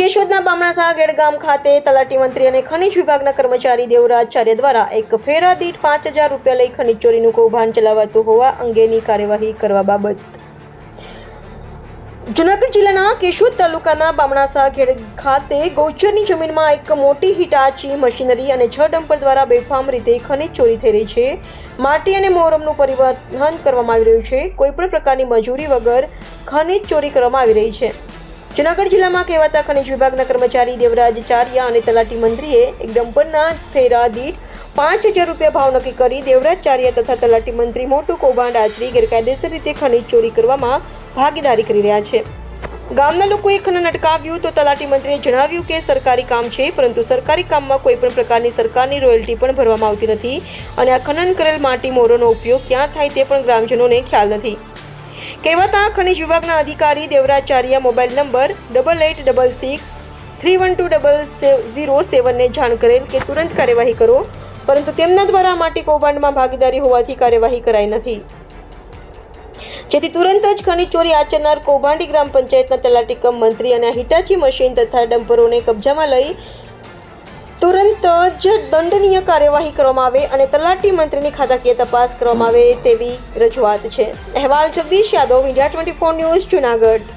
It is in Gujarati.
કેશોદના બામણાસા ગેડગામ ખાતે તલાટી મંત્રી અને ખનિજ વિભાગના કર્મચારી દેવરાજચાર્ય દ્વારા એક ફેરા દીઠ પાંચ હજાર રૂપિયા લઈ ખનિજ ચોરીનું કૌભાંડ ચલાવાતું હોવા અંગેની કાર્યવાહી કરવા બાબત. જુનાગઢ જિલ્લાના કેશોદ તાલુકાના બામણાસા ખેડ ખાતે ગૌચરની જમીનમાં એક મોટી હિટાચી મશીનરી અને છ ડમ્પર દ્વારા બેફામ રીતે ખનિજ ચોરી થઈ રહી છે. માટી અને મોરમનું પરિવહન કરવામાં આવી રહ્યું છે. કોઈપણ પ્રકારની મજૂરી વગર ખનિજ ચોરી કરવામાં આવી રહી છે. જુનાગઢ જિલ્લામાં કહેવાતા ખનિજ વિભાગના કર્મચારી દેવરાજ ચારિયા અને તલાટી મંત્રીએ એક ડમ્પરના ફેરા દીઠ પાંચ હજાર રૂપિયા ભાવ નક્કી કરી દેવરાજ ચારિયા તથા તલાટી મંત્રી મોટું કૌભાંડ આચરી ગેરકાયદેસર રીતે ખનિજ ચોરી કરવામાં ભાગીદારી કરી રહ્યા છે. ગામના લોકોએ ખનન અટકાવ્યું તો તલાટી મંત્રીએ જણાવ્યું કે સરકારી કામ છે, પરંતુ સરકારી કામમાં કોઈ પણ પ્રકારની સરકારની રોયલ્ટી પણ ભરવામાં આવતી નથી અને આ ખનન કરેલ માટી મોરોનો ઉપયોગ ક્યાં થાય તે પણ ગ્રામજનોને ખ્યાલ નથી. કહેવાતા ખનિજ વિભાગના અધિકારી Devracharya mobile number double eight double six three one two double zero સેવનને જાણ કરેલ કે તુરંત કાર્યવાહી કરો, પરંતુ તેમના દ્વારા માટી કૌભાંડમાં ભાગીદારી હોવાથી કાર્યવાહી કરાઈ નથી. જેથી તુરંત જ ખનિજ ચોરી આચરનાર કૌભાંડી ગ્રામ પંચાયતના તલાટી કમ મંત્રી અને હિટાચી મશીન તથા ડમ્પરોને કબજામાં લઈ તુરંત જ દંડનીય કાર્યવાહી કરવામાં આવે અને તલાટી મંત્રીની ખાતાકીય તપાસ કરવામાં આવે તેવી રજૂઆત છે. અહેવાલ Jagdish Yadav India twenty four news, Junagadh.